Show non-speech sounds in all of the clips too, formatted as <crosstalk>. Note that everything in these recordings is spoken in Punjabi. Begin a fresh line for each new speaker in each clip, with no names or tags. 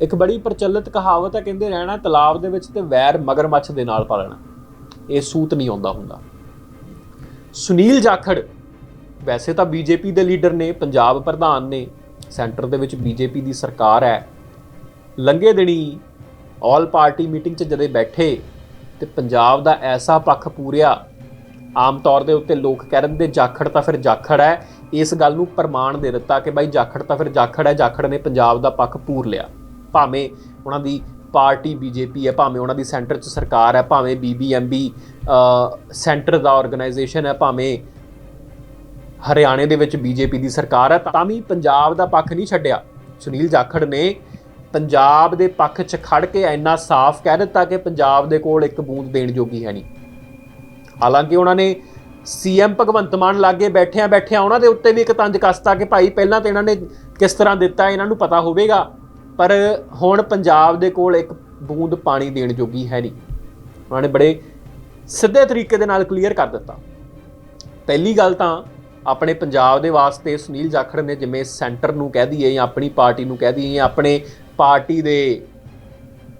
ਇੱਕ ਬੜੀ ਪ੍ਰਚਲਿਤ ਕਹਾਵਤ ਹੈ, ਕਹਿੰਦੇ ਰਹਿਣਾ ਤਲਾਬ ਦੇ ਵਿੱਚ ਤੇ ਵੈਰ ਮਗਰਮੱਛ ਦੇ ਨਾਲ ਪਾਲਣਾ। ਇਹ ਸੂਤ ਨਹੀਂ ਆਉਂਦਾ ਹੁੰਦਾ। ਸੁਨੀਲ ਜਾਖੜ, ਵੈਸੇ ਤਾਂ ਬੀਜੇਪੀ ਦੇ ਲੀਡਰ ਨੇ, ਪੰਜਾਬ ਪ੍ਰਧਾਨ ਨੇ, ਸੈਂਟਰ ਦੇ ਵਿੱਚ ਬੀਜੇਪੀ ਦੀ ਸਰਕਾਰ ਹੈ। ਲੰਗੇ ਦਿਨੀ ਆਲ ਪਾਰਟੀ ਮੀਟਿੰਗ 'ਚ ਜਦੋਂ ਬੈਠੇ ਤੇ ਪੰਜਾਬ ਦਾ ਐਸਾ ਪੱਖ ਪੂਰਿਆ, ਆਮ ਤੌਰ ਦੇ ਉੱਤੇ ਲੋਕ ਕਹਿ ਦਿੰਦੇ, ਜਾਖੜ ਤਾਂ ਫਿਰ ਜਾਖੜ ਹੈ। ਇਸ ਗੱਲ ਨੂੰ ਪ੍ਰਮਾਣ ਦੇ ਦਿੱਤਾ ਕਿ ਬਾਈ ਜਾਖੜ ਤਾਂ ਫਿਰ ਜਾਖੜ ਹੈ, ਜਾਖੜ ਨੇ ਪੰਜਾਬ ਦਾ ਪੱਖ ਪੂਰ ਲਿਆ। ਭਾਵੇਂ ਉਹਨਾਂ ਦੀ ਪਾਰਟੀ ਬੀਜੇਪੀ ਹੈ, ਭਾਵੇਂ ਉਹਨਾਂ ਦੀ ਸੈਂਟਰ 'ਚ ਸਰਕਾਰ ਹੈ, ਭਾਵੇਂ ਬੀਬੀਐਮਬੀ ਸੈਂਟਰ ਦਾ ਆਰਗੇਨਾਈਜੇਸ਼ਨ ਹੈ, ਭਾਵੇਂ ਹਰਿਆਣੇ ਦੇ ਵਿੱਚ ਬੀਜੇਪੀ ਦੀ ਸਰਕਾਰ ਹੈ, ਤਾਂ ਵੀ ਪੰਜਾਬ ਦਾ ਪੱਖ ਨਹੀਂ ਛੱਡਿਆ। ਸੁਨੀਲ ਜਾਖੜ ਨੇ ਪੰਜਾਬ ਦੇ ਪੱਖ 'ਚ ਖੜ ਕੇ ਇੰਨਾ ਸਾਫ਼ ਕਹਿ ਦਿੱਤਾ ਕਿ ਪੰਜਾਬ ਦੇ ਕੋਲ ਇੱਕ ਬੂੰਦ ਦੇਣ ਜੋਗੀ ਹੈ ਨਹੀਂ। ਹਾਲਾਂਕਿ ਉਹਨਾਂ ਨੇ ਸੀਐਮ ਭਗਵੰਤ ਮਾਨ ਲਾਗੇ ਬੈਠਿਆਂ ਬੈਠਿਆਂ ਉਹਨਾਂ ਦੇ ਉੱਤੇ ਵੀ ਇੱਕ ਤੰਜ ਕੱਸਤਾ ਕਿ ਭਾਈ, ਪਹਿਲਾਂ ਤਾਂ ਇਹਨਾਂ ਨੇ ਕਿਸ ਤਰ੍ਹਾਂ ਦਿੱਤਾ, ਇਹਨਾਂ ਨੂੰ ਪਤਾ ਹੋਵੇਗਾ। ਪਰ ਹੁਣ ਪੰਜਾਬ ਦੇ ਕੋਲ ਇੱਕ ਬੂੰਦ ਪਾਣੀ ਦੇਣ ਜੋਗੀ ਹੈ ਨਹੀਂ। ਉਹਨਾਂ ਨੇ ਬੜੇ ਸਿੱਧੇ ਤਰੀਕੇ ਦੇ ਨਾਲ ਕਲੀਅਰ ਕਰ ਦਿੱਤਾ। ਪਹਿਲੀ ਗੱਲ ਤਾਂ ਆਪਣੇ ਪੰਜਾਬ ਦੇ ਵਾਸਤੇ ਸੁਨੀਲ ਜਾਖੜ ਨੇ ਜਿਵੇਂ ਸੈਂਟਰ ਨੂੰ ਕਹਿ ਦਈਏ ਜਾਂ ਆਪਣੀ ਪਾਰਟੀ ਨੂੰ ਕਹਿ ਦਈਏ ਜਾਂ ਆਪਣੇ ਪਾਰਟੀ ਦੇ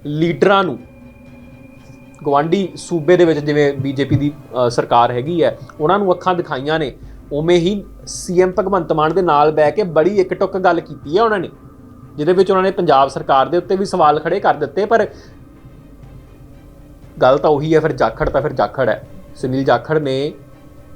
ਲੀਡਰਾਂ ਨੂੰ ਗਵਾਂਡੀ ਸੂਬੇ ਦੇ ਵਿੱਚ ਜਿਵੇਂ ਬੀਜੇਪੀ ਦੀ ਸਰਕਾਰ ਹੈਗੀ ਹੈ, ਉਹਨਾਂ ਨੂੰ ਅੱਖਾਂ ਦਿਖਾਈਆਂ ਨੇ, ਉਵੇਂ ਹੀ ਸੀਐਮ ਭਗਵੰਤ ਮਾਨ ਦੇ ਨਾਲ ਬਹਿ ਕੇ ਬੜੀ ਇੱਕ ਟੁੱਕ ਗੱਲ ਕੀਤੀ ਹੈ ਉਹਨਾਂ ਨੇ। ਜਿਹਦੇ ਵਿੱਚ ਉਹਨਾਂ ਨੇ ਪੰਜਾਬ ਸਰਕਾਰ ਦੇ ਉੱਤੇ ਵੀ ਸਵਾਲ ਖੜੇ ਕਰ ਦਿੱਤੇ, ਪਰ ਗੱਲ ਤਾਂ ਉਹੀ ਹੈ, ਫਿਰ ਜਾਖੜ ਤਾਂ ਫਿਰ ਜਾਖੜ ਹੈ। ਸੁਨੀਲ ਜਾਖੜ ਨੇ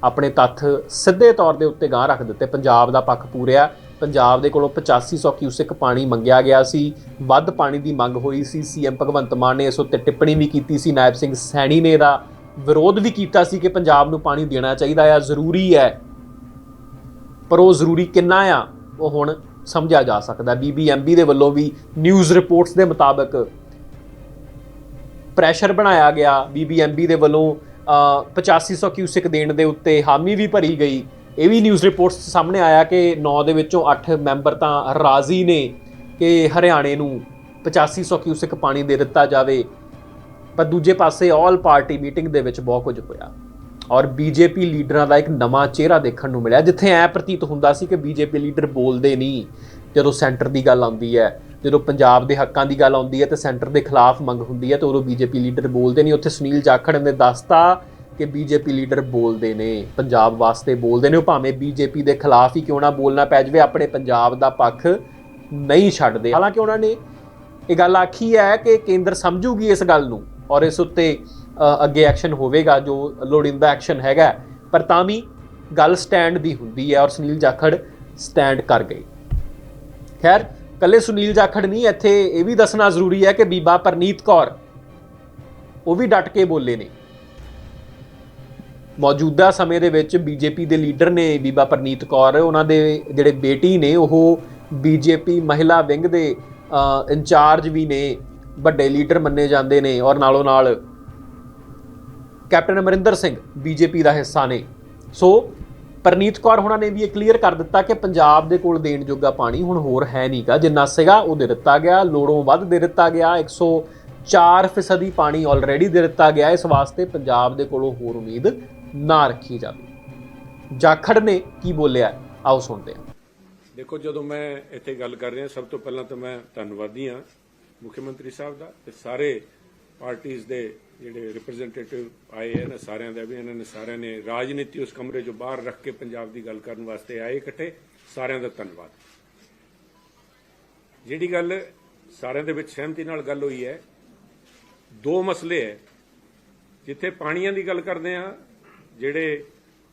ਆਪਣੇ ਤੱਥ ਸਿੱਧੇ ਤੌਰ ਦੇ ਉੱਤੇ ਗਾਂ ਰੱਖ ਦਿੱਤੇ। ਪੰਜਾਬ ਦਾ ਪੱਖ ਪੂਰਿਆ। ਪੰਜਾਬ ਦੇ ਕੋਲੋਂ 8500 ਕਿਊਸਿਕ ਪਾਣੀ ਮੰਗਿਆ ਗਿਆ ਸੀ। ਵੱਧ ਪਾਣੀ ਦੀ ਮੰਗ ਹੋਈ ਸੀ। ਸੀਐਮ ਭਗਵੰਤ ਮਾਨ ਨੇ ਇਸ ਉੱਤੇ ਟਿੱਪਣੀ ਵੀ ਕੀਤੀ ਸੀ। ਨਾਇਬ ਸਿੰਘ ਸੈਣੀ ਨੇ ਇਹਦਾ ਵਿਰੋਧ ਵੀ ਕੀਤਾ ਸੀ ਕਿ ਪੰਜਾਬ ਨੂੰ ਪਾਣੀ ਦੇਣਾ ਚਾਹੀਦਾ ਆ। ਜ਼ਰੂਰੀ ਹੈ। ਪਰ ਉਹ ਜ਼ਰੂਰੀ ਕਿੰਨਾ ਆ? ਉਹ ਹੁਣ ਸਮਝਿਆ ਜਾ ਸਕਦਾ। ਬੀਬੀਐਮਬੀ ਦੇ ਵੱਲੋਂ ਵੀ ਨਿਊਜ਼ ਰਿਪੋਰਟਸ ਦੇ ਮੁਤਾਬਕ ਪ੍ਰੈਸ਼ਰ ਬਣਾਇਆ ਗਿਆ। ਬੀਬੀਐਮਬੀ ਦੇ ਵੱਲੋਂ ਅ, 8500 ਕਿਊਸਿਕ ਦੇਣ ਦੇ ਉੱਤੇ ਹਾਮੀ ਵੀ ਭਰੀ ਗਈ। ਇਹ ਵੀ ਨਿਊਜ਼ ਰਿਪੋਰਟਸ ਸਾਹਮਣੇ ਆਇਆ ਕਿ 9 ਦੇ ਵਿੱਚੋਂ 8 ਮੈਂਬਰ ਤਾਂ ਰਾਜ਼ੀ ਨੇ ਕਿ ਹਰਿਆਣੇ ਨੂੰ 8500 ਕਿਊਸਿਕ ਪਾਣੀ ਦੇ ਦਿੱਤਾ ਜਾਵੇ। ਪਰ ਦੂਜੇ ਪਾਸੇ ਆਲ ਪਾਰਟੀ ਮੀਟਿੰਗ ਦੇ ਵਿੱਚ ਬਹੁਤ ਕੁਝ ਹੋਇਆ। ਔਰ ਬੀਜੇਪੀ ਲੀਡਰਾਂ ਦਾ ਇੱਕ ਨਵਾਂ ਚਿਹਰਾ ਦੇਖਣ ਨੂੰ ਮਿਲਿਆ, ਜਿੱਥੇ ਐ ਪ੍ਰਤੀਤ ਹੁੰਦਾ ਸੀ ਕਿ ਬੀਜੇਪੀ ਲੀਡਰ ਬੋਲਦੇ ਨਹੀਂ, ਜਦੋਂ ਸੈਂਟਰ ਦੀ ਗੱਲ ਆਉਂਦੀ ਹੈ, ਜਦੋਂ ਪੰਜਾਬ ਦੇ ਹੱਕਾਂ ਦੀ ਗੱਲ ਆਉਂਦੀ ਹੈ ਤੇ ਸੈਂਟਰ ਦੇ ਖਿਲਾਫ ਮੰਗ ਹੁੰਦੀ ਹੈ, ਤੇ ਉਦੋਂ ਬੀਜੇਪੀ ਲੀਡਰ ਬੋਲਦੇ ਨਹੀਂ। ਉੱਥੇ ਸੁਨੀਲ ਜਾਖੜ ਨੇ ਦੱਸਤਾ ਕਿ ਬੀਜੇਪੀ ਲੀਡਰ ਬੋਲਦੇ ਨੇ, ਪੰਜਾਬ ਵਾਸਤੇ ਬੋਲਦੇ ਨੇ। ਉਹ ਭਾਵੇਂ ਬੀਜੇਪੀ ਦੇ ਖਿਲਾਫ ਹੀ ਕਿਉਂ ਨਾ ਬੋਲਣਾ ਪੈ ਜਾਵੇ, ਆਪਣੇ ਪੰਜਾਬ ਦਾ ਪੱਖ ਨਹੀਂ ਛੱਡਦੇ। ਹਾਲਾਂਕਿ ਉਹਨਾਂ ਨੇ ਇਹ ਗੱਲ ਆਖੀ ਹੈ ਕਿ ਕੇਂਦਰ ਸਮਝੂਗੀ ਇਸ ਗੱਲ ਨੂੰ, ਔਰ ਇਸ ਉੱਤੇ ਅੱਗੇ ਐਕਸ਼ਨ ਹੋਵੇਗਾ, ਜੋ ਲੋੜੀਂਦਾ ਐਕਸ਼ਨ ਹੈਗਾ ਪਰ ਤਾਂ ਵੀ ਗੱਲ ਸਟੈਂਡ ਦੀ ਹੁੰਦੀ ਹੈ ਔਰ ਸੁਨੀਲ ਜਾਖੜ ਸਟੈਂਡ ਕਰ ਗਏ। ਖੈਰ, ਕੱਲੇ ਸੁਨੀਲ ਜਾਖੜ ਨਹੀਂ, ਇੱਥੇ ਇਹ ਵੀ ਦੱਸਣਾ ਜ਼ਰੂਰੀ ਹੈ ਕਿ ਬੀਬਾ ਪਰਨੀਤ ਕੌਰ, ਉਹ ਵੀ ਡਟ ਕੇ ਬੋਲੇ ਨੇ। ਮੌਜੂਦਾ ਸਮੇਂ ਦੇ ਵਿੱਚ ਬੀਜੇਪੀ ਦੇ ਲੀਡਰ ਨੇ ਬੀਬਾ ਪਰਨੀਤ ਕੌਰ, ਉਹਨਾਂ ਦੇ ਜਿਹੜੇ ਬੇਟੀ ਨੇ, ਉਹ ਬੀਜੇਪੀ ਮਹਿਲਾ ਵਿੰਗ ਦੇ ਇੰਚਾਰਜ ਵੀ ਨੇ, ਵੱਡੇ ਲੀਡਰ ਮੰਨੇ ਜਾਂਦੇ ਨੇ ਔਰ ਨਾਲੋਂ ਨਾਲ ਕੈਪਟਨ ਅਮਰਿੰਦਰ ਸਿੰਘ, ਬੀਜੇਪੀ ਦਾ ਹਿੱਸਾ ਨੇ। ਸੋ, ਪਰਨੀਤ ਕੌਰ ਹੁਣਾਂ ਨੇ ਵੀ ਇਹ ਕਲੀਅਰ ਕਰ ਦਿੱਤਾ ਕਿ ਪੰਜਾਬ ਦੇ ਕੋਲ ਦੇਣ ਜੋਗਾ ਪਾਣੀ ਹੁਣ ਹੋਰ ਹੈ ਨਹੀਂਗਾ ਜਿੰਨਾ ਸੀਗਾ ਉਹ ਦੇ ਦਿੱਤਾ ਗਿਆ, ਲੋੜੋਂ ਵੱਧ ਦੇ ਦਿੱਤਾ ਗਿਆ 104 ਫੀਸਦੀ ਪਾਣੀ ਆਲਰੇਡੀ ਦੇ ਦਿੱਤਾ ਗਿਆ। ਇਸ ਵਾਸਤੇ ਪੰਜਾਬ ਦੇ ਕੋਲੋਂ ਹੋਰ ਉਮੀਦ ਨਾ ਰੱਖੀ ਜਾਵੇ। ਜਾਖੜ ਨੇ ਕੀ ਬੋਲਿਆ? ਆਓ ਸੁਣਦੇ ਹਾਂ।
ਦੇਖੋ, ਜਦੋਂ ਮੈਂ ਇੱਥੇ ਗੱਲ ਕਰ ਰਿਹਾ, ਸਭ ਤੋਂ ਪਹਿਲਾਂ ਤਾਂ ਮੈਂ ਧੰਨਵਾਦੀ ਹਾਂ ਮੁੱਖ ਮੰਤਰੀ ਸਾਹਿਬ ਦਾ ਤੇ ਸਾਰੇ ਪਾਰਟੀਆਂ ਦੇ ਜਿਹੜੇ ਰਿਪਰੈਜ਼ੈਂਟੇਟਿਵ ਆਏ ਹਨ ਸਾਰਿਆਂ ਦਾ ਵੀ, ਇਹਨਾਂ ਨੇ ਸਾਰਿਆਂ ਨੇ ਰਾਜਨੀਤੀ ਉਸ ਕਮਰੇ ਚੋਂ ਬਾਹਰ ਰੱਖ ਕੇ ਪੰਜਾਬ ਦੀ ਗੱਲ ਕਰਨ ਵਾਸਤੇ ਆਏ ਇਕੱਠੇ, ਸਾਰਿਆਂ ਦਾ ਧੰਨਵਾਦ। ਜਿਹੜੀ ਗੱਲ ਸਾਰਿਆਂ ਦੇ ਵਿੱਚ ਸਹਿਮਤੀ ਨਾਲ ਗੱਲ ਹੋਈ ਹੈ, ਦੋ ਮਸਲੇ ਹੈ। ਜਿੱਥੇ ਪਾਣੀਆਂ ਦੀ ਗੱਲ ਕਰਦੇ ਆ ਜਿਹੜੇ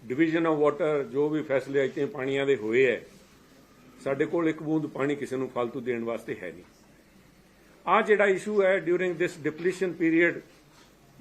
ਡਿਵੀਜ਼ਨ ਆਫ ਵਾਟਰ ਜੋ ਵੀ ਫੈਸਲੇ ਇੱਥੇ ਪਾਣੀਆਂ ਦੇ ਹੋਏ ਹੈ, ਸਾਡੇ ਕੋਲ ਇੱਕ ਬੂੰਦ ਪਾਣੀ ਕਿਸੇ ਨੂੰ ਫालतू ਦੇਣ ਵਾਸਤੇ ਹੈ ਨਹੀਂ। ਆ ਜਿਹੜਾ ਇਸ਼ੂ ਹੈ ਡਿਊਰਿੰਗ ਦਿਸ ਡਿਪਲੀਸ਼ਨ ਪੀਰੀਅਡ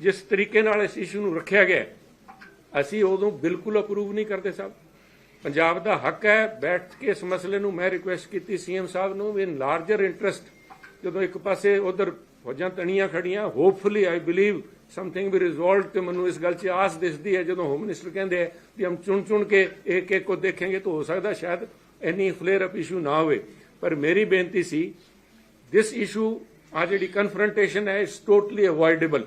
ਜਿਸ ਤਰੀਕੇ ਨਾਲ ਇਸ ਇਸ਼ੂ ਨੂੰ ਰੱਖਿਆ ਗਿਆ ਅਸੀਂ ਉਦੋਂ ਬਿਲਕੁਲ ਅਪਰੂਵ ਨਹੀਂ ਕਰਦੇ ਸਾਹਿਬ। ਪੰਜਾਬ ਦਾ ਹੱਕ ਹੈ, ਬੈਠ ਕੇ ਇਸ ਮਸਲੇ ਨੂੰ ਮੈਂ ਰਿਕੁਐਸਟ ਕੀਤੀ ਸੀਐਮ ਸਾਹਿਬ ਨੂੰ ਇਨ ਲਾਰਜਰ ਇੰਟਰਸਟ ਜਦੋਂ ਇੱਕ ਪਾਸੇ ਉਧਰ ਫੌਜਾਂ ਤਣੀਆਂ ਖੜੀਆਂ hopefully I believe something we resolved ਤੇ ਮੈਨੂੰ ਇਸ ਗੱਲ 'ਚ ਆਸ ਦਿਸਦੀ ਹੈ, ਜਦੋਂ ਹੋਮ ਮਿਨਿਸਟਰ ਕਹਿੰਦੇ ਹੈ ਕਿ ਹਮ ਚੁਣ ਚੁਣ ਕੇ ਇੱਕ ਇੱਕ ਕੋ ਦੇਖेंगे ਤਾਂ ਹੋ ਸਕਦਾ ਸ਼ਾਇਦ ਇੰਨੀ ਫਲੇਅਰ ਅਪ ਇਸ਼ੂ ਨਾ ਹੋਵੇ। ਪਰ ਮੇਰੀ ਬੇਨਤੀ ਸੀ ਦਿਸ ਇਸ਼ੂ ਆ ਜਿਹੜੀ ਕਨਫਰੰਟੇਸ਼ਨ ਹੈ is totally avoidable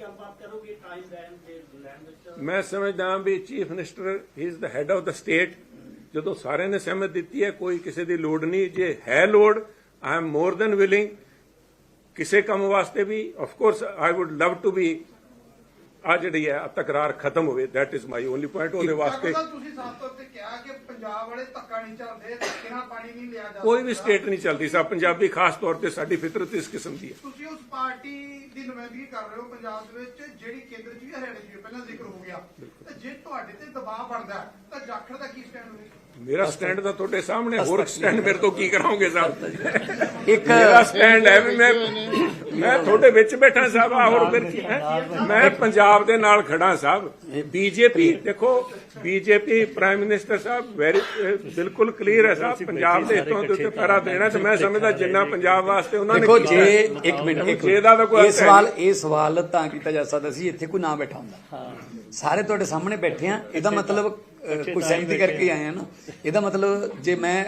ਗੱਲਬਾਤ ਕਰੋਗੇ ਟਾਈਮ ਲੈਣ ਦੇ ਲੈਣ ਵਿੱਚ?
ਮੈਂ ਸਮਝਦਾ ਹਾਂ ਵੀ chief minister he is the head of the state ਜਦੋਂ ਸਾਰਿਆਂ ਨੇ ਸਹਿਮਤ ਦਿੱਤੀ ਹੈ, ਕੋਈ ਕਿਸੇ ਦੀ ਲੋੜ ਨਹੀਂ। ਜੇ ਹੈ ਲੋੜ I am more than willing ਕਿਸੇ ਕੰਮ ਵਾਸਤੇ ਵੀ of course I would love to be ਆ ਜਿਹੜੀ ਹੈ ਤਕਰਾਰ ਖਤਮ ਹੋਵੇ that is my only point ਉਹਦੇ ਵਾਸਤੇ
ਡਾਕਟਰ ਸਾਹਿਬ, ਤੁਸੀਂ ਸਾਫ਼ ਤੌਰ ਤੇ ਕਿਹਾ ਕਿ ਪੰਜਾਬ ਵਾਲੇ ਧੱਕਾ ਨਹੀਂ ਚੱਲਦੇ ਧੱਕੇ ਨਾਲ ਪਾਣੀ ਨਹੀਂ ਲਿਆ ਜਾਂਦਾ
ਕੋਈ ਵੀ ਸਟੇਟ ਨਹੀਂ ਚੱਲਦੀ ਸਾ ਪੰਜਾਬੀ ਖਾਸ ਤੌਰ ਤੇ ਸਾਡੀ ਫਿਤਰਤ ਇਸ ਕਿਸਮ ਦੀ ਹੈ।
ਤੁਸੀਂ ਉਸ ਪਾਰਟੀ ਦੀ ਨੁਮਾਇੰਦਗੀ ਕਰ ਰਹੇ ਹੋ ਪੰਜਾਬ ਦੇ ਵਿੱਚ ਜਿਹੜੀ ਕੇਂਦਰ 'ਚ ਵੀ ਹਰਿਆਣੇ 'ਚ ਪਹਿਲਾਂ ਜ਼ਿਕਰ ਹੋ ਗਿਆ। ਤੇ ਜੇ ਤੁਹਾਡੇ ਤੇ ਦਬਾਅ ਬਣਦਾ ਤਾਂ ਜਾਖੜ ਦਾ ਕੀ ਸਟੈਂਡ ਹੋਵੇਗਾ?
ਮੇਰਾ ਸਟੈਂਡ ਤਾਂ ਤੁਹਾਡੇ ਸਾਹਮਣੇ ਹੋਰ ਸਟੈਂਡ ਮੇਰੇ ਤੋਂ ਕੀ ਕਰਾਉਂਗੇ ਸਾਹਿਬ?
ਇੱਕ
ਮੇਰਾ ਸਟੈਂਡ ਹੈ ਵੀ ਮੈਂ ਮੈਂ ਤੁਹਾਡੇ ਵਿੱਚ ਬੈਠਾ ਸਾਹਿਬ ਆ ਹੋਰ ਫਿਰ ਕੀ ਹੈ? ਮੈਂ ਪੰਜਾਬ ਦੇ ਨਾਲ ਖੜਾ ਸਾਹਿਬ। ਬੀਜੇਪੀ ਦੇਖੋ ਬੀਜੇਪੀ ਪ੍ਰਾਈਮ ਮਿਨਿਸਟਰ ਸਾਹਿਬ ਵੈਰੀ ਬਿਲਕੁਲ ਕਲੀਅਰ ਹੈ ਸਾਹਿਬ। ਪੰਜਾਬ ਦੇ ਹਿੱਤਾਂ ਦੇ ਉੱਤੇ ਪੈਰਾ ਦੇਣਾ ਤੇ ਮੈਂ ਸਮਝਦਾ ਜਿੰਨਾ ਪੰਜਾਬ ਵਾਸਤੇ ਉਹਨਾਂ ਨੇ
ਦੇਖੋ ਜੇ ਇੱਕ ਮਿੰਟ ਇਹ ਸਵਾਲ। ਇਹ ਸਵਾਲ ਤਾਂ ਕੀਤਾ ਜਾ ਸਕਦਾ ਸੀ ਇੱਥੇ ਕੋਈ ਨਾ ਬੈਠਾ ਹੁੰਦਾ। ਸਾਰੇ ਤੁਹਾਡੇ ਸਾਹਮਣੇ ਬੈਠੇ ਆ ਇਹਦਾ ਮਤਲਬ ਕੋਈ ਸਹਿਮਤੀ ਕਰਕੇ ਆਏ ਆ ਨਾ। ਇਹਦਾ ਮਤਲਬ ਜੇ ਮੈਂ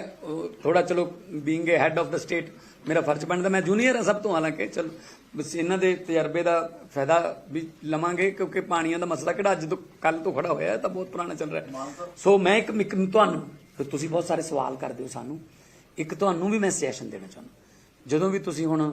ਥੋੜਾ ਚਲੋ being a head of the state ਮੇਰਾ ਫਰਜ਼ ਬਣਦਾ। ਮੈਂ ਜੂਨੀਅਰ ਆ ਸਭ ਤੋਂ ਹਾਲਾਂਕਿ ਚਲ ਬਸ ਇਹਨਾਂ ਦੇ ਤਜਰਬੇ ਦਾ ਫਾਇਦਾ ਵੀ ਲਵਾਂਗੇ ਕਿਉਂਕਿ ਪਾਣੀਆਂ ਦਾ ਮਸਲਾ ਕਿਹੜਾ ਅੱਜ ਤੋਂ ਕੱਲ ਤੋਂ ਖੜਾ ਹੋਇਆ ਤਾਂ ਬਹੁਤ ਪੁਰਾਣਾ ਚੱਲ ਰਿਹਾ। ਸੋ ਮੈਂ ਇੱਕ ਤੁਹਾਨੂੰ ਤੁਸੀਂ ਬਹੁਤ ਸਾਰੇ ਸਵਾਲ ਕਰਦੇ ਹੋ ਸਾਨੂੰ। ਇੱਕ ਤੁਹਾਨੂੰ ਵੀ ਮੈਂ ਸਜੈਸ਼ਨ ਦੇਣਾ ਚਾਹੁੰਦਾ। ਜਦੋਂ ਵੀ ਤੁਸੀਂ ਹੁਣ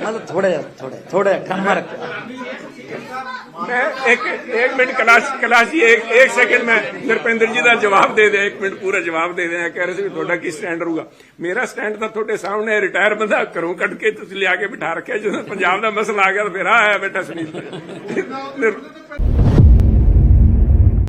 मतलब थोड़े थोड़े थोड़े ठंडा रखो
मैं एक एक मिनट कलाश कलाश जी एक एक सेकंड में ਨਰਪਿੰਦਰ ਜੀ ਦਾ ਜਵਾਬ ਦੇ ਦੇ ਇੱਕ ਮਿੰਟ ਪੂਰਾ ਜਵਾਬ ਦੇ ਦੇ ਕਹਿ ਰਹੇ ਸੀ ਤੁਹਾਡਾ ਕੀ ਸਟੈਂਡ ਰਹੂਗਾ। ਮੇਰਾ ਸਟੈਂਡ ਤਾਂ ਤੁਹਾਡੇ ਸਾਹਮਣੇ ਰਿਟਾਇਰ ਬੰਦਾ ਘਰੋਂ ਕੱਢ ਕੇ ਤੁਸੀਂ ਲਿਆ ਕੇ ਬਿਠਾ ਰੱਖਿਆ ਜਦੋਂ ਪੰਜਾਬ ਦਾ ਮਸਲਾ ਆ ਗਿਆ ਫਿਰ ਆਇਆ ਬੇਟਾ ਸੁਨੀਲ। <laughs>